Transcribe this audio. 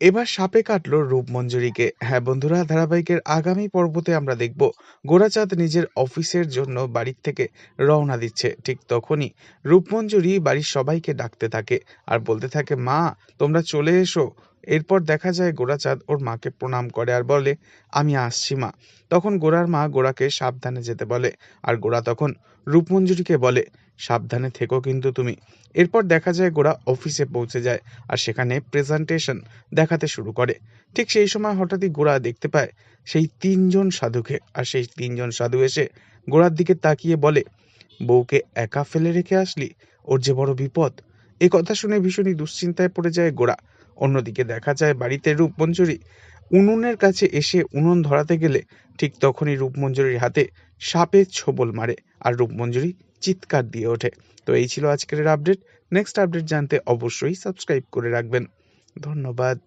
এবার সাপে কাটলো রূপমঞ্জুরিকে। হ্যাঁ বন্ধুরা, ধারাবাহিকের আগামী পর্বতে আমরা দেখব গোরাচাঁদ নিজের অফিসের জন্য বাড়ির থেকে রওনা দিচ্ছে। ঠিক তখনই রূপমঞ্জুরি বাড়ির সবাইকে ডাকতে থাকে আর বলতে থাকে, মা, তোমরা চলে এসো। এরপর দেখা যায় গোরাচাঁদ ওর মাকে প্রণাম করে আর বলে, আমি আসছি, মা। তখন গোরার মা গোরাকে সাবধানে যেতে বলে আর গোরা তখন রূপমঞ্জুরিকে বলে, সাবধানে থেকো কিন্তু তুমি। এরপর দেখা যায় গোরা অফিসে পৌঁছে যায় আর সেখানে প্রেজেন্টেশন দেখাতে শুরু করে। ঠিক সেই সময় হঠাৎই গোরা দেখতে পায় সেই তিনজন সাধুকে আর সেই তিনজন সাধু এসে গোড়ার দিকে তাকিয়ে বলে, বউকে একা ফেলে রেখে আসলি? ওর যে বড় বিপদ এ কথা শুনে ভীষণই দুশ্চিন্তায় পড়ে যায় গোড়া অন্যদিকে দেখা যায় বাড়িতে রূপমঞ্জুরি উনুনের কাছে এসে উনুন ধরাতে গেলে ঠিক তখনই রূপমঞ্জুরির হাতে সাপে ছোবল মারে আর রূপমঞ্জুরি চিৎকার দিয়ে ওঠে। তো এই ছিল আজকের আপডেট নেক্সট আপডেট জানতে অবশ্যই সাবস্ক্রাইব করে রাখবেন। ধন্যবাদ।